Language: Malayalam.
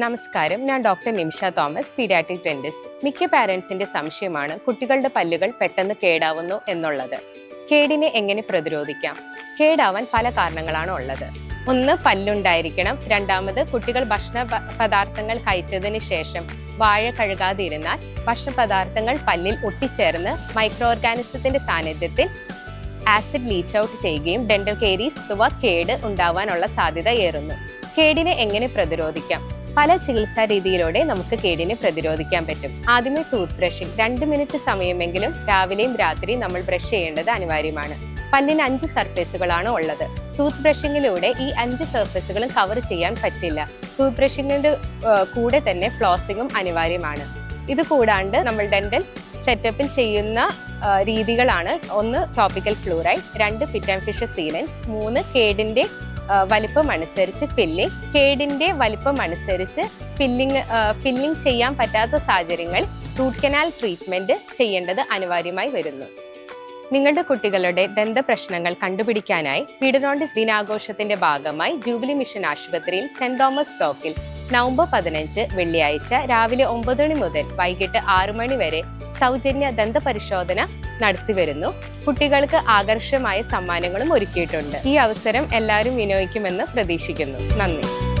നമസ്കാരം. ഞാൻ doctor Nimisha Thomas paediatric dentist. മിക്ക പാരൻസിന്റെ സംശയമാണ് കുട്ടികളുടെ പല്ലുകൾ പെട്ടെന്ന് കേടാവുന്നു എന്നുള്ളത്. കേടിനെ എങ്ങനെ പ്രതിരോധിക്കാം? കേടാവാൻ പല കാരണങ്ങളാണ് ഉള്ളത്. ഒന്ന് പല്ലുണ്ടായിരിക്കണം. രണ്ടാമത് കുട്ടികൾ ഭക്ഷണ പദാർത്ഥങ്ങൾ കഴിച്ചതിന് ശേഷം വാഴ കഴുകാതിരുന്നാൽ ഭക്ഷണ പദാർത്ഥങ്ങൾ പല്ലിൽ ഒട്ടിച്ചേർന്ന് മൈക്രോ ഓർഗാനിസത്തിന്റെ സാന്നിധ്യത്തിൽ ആസിഡ് ലീച്ച് ഔട്ട് ചെയ്യുകയും ഡെന്റൽ കേരീസ് തുവ കേട് ഉണ്ടാവാനുള്ള സാധ്യത ഏറുന്നു. കേടിനെ എങ്ങനെ പ്രതിരോധിക്കാം? പല ചികിത്സാ രീതിയിലൂടെ നമുക്ക് കേടിനെ പ്രതിരോധിക്കാൻ പറ്റും. ആദ്യമേ ടൂത്ത് ബ്രഷിംഗ് രണ്ട് മിനിറ്റ് സമയമെങ്കിലും രാവിലെയും രാത്രിയും നമ്മൾ ബ്രഷ് ചെയ്യേണ്ടത് അനിവാര്യമാണ്. പല്ലിന് അഞ്ച് സർഫേസുകളാണ് ഉള്ളത്. ടൂത്ത് ബ്രഷിങ്ങിലൂടെ ഈ അഞ്ച് സർഫേസുകളും കവർ ചെയ്യാൻ പറ്റില്ല. ടൂത്ത് ബ്രഷിങ്ങിന്റെ കൂടെ തന്നെ ഫ്ലോസിങ്ങും അനിവാര്യമാണ്. ഇത് കൂടാണ്ട് നമ്മൾ ഡെന്റൽ സെറ്റപ്പിൽ ചെയ്യുന്ന രീതികളാണ്. ഒന്ന് ടോപ്പിക്കൽ ഫ്ലൂറൈഡ് രണ്ട് ഫിറ്റ് ആൻഡ് ഫിഷ് സീലൻസ് മൂന്ന് കേടിന്റെ വലിപ്പം അനുസരിച്ച് ഫില്ലിംഗ് കേടിന്റെ വലിപ്പം അനുസരിച്ച് ഫില്ലിംഗ് ഫില്ലിംഗ് ചെയ്യാൻ പറ്റാത്ത സാഹചര്യങ്ങൾ റൂട്ട് കനാൽ ട്രീറ്റ്മെന്റ് ചെയ്യേണ്ടത് അനിവാര്യമായി വരുന്നു. നിങ്ങളുടെ കുട്ടികളുടെ ദന്ത പ്രശ്നങ്ങൾ കണ്ടുപിടിക്കാനായി പീഡനോണ്ടിസ് ദിനാഘോഷത്തിന്റെ ഭാഗമായി ജൂബിലി മിഷൻ ആശുപത്രിയിൽ സെന്റ് തോമസ് ബ്ലോക്കിൽ നവംബർ പതിനഞ്ച് വെള്ളിയാഴ്ച രാവിലെ ഒമ്പത് മണി മുതൽ വൈകിട്ട് ആറു മണി വരെ സൗജന്യ ദന്ത പരിശോധന നടത്തിവരുന്നു കുട്ടികൾക്ക് ആകർഷമായ സമ്മാനങ്ങളും ഒരുക്കിയിട്ടുണ്ട്. ഈ അവസരം എല്ലാവരും വിനിയോഗിക്കുമെന്ന് പ്രതീക്ഷിക്കുന്നു. നന്ദി.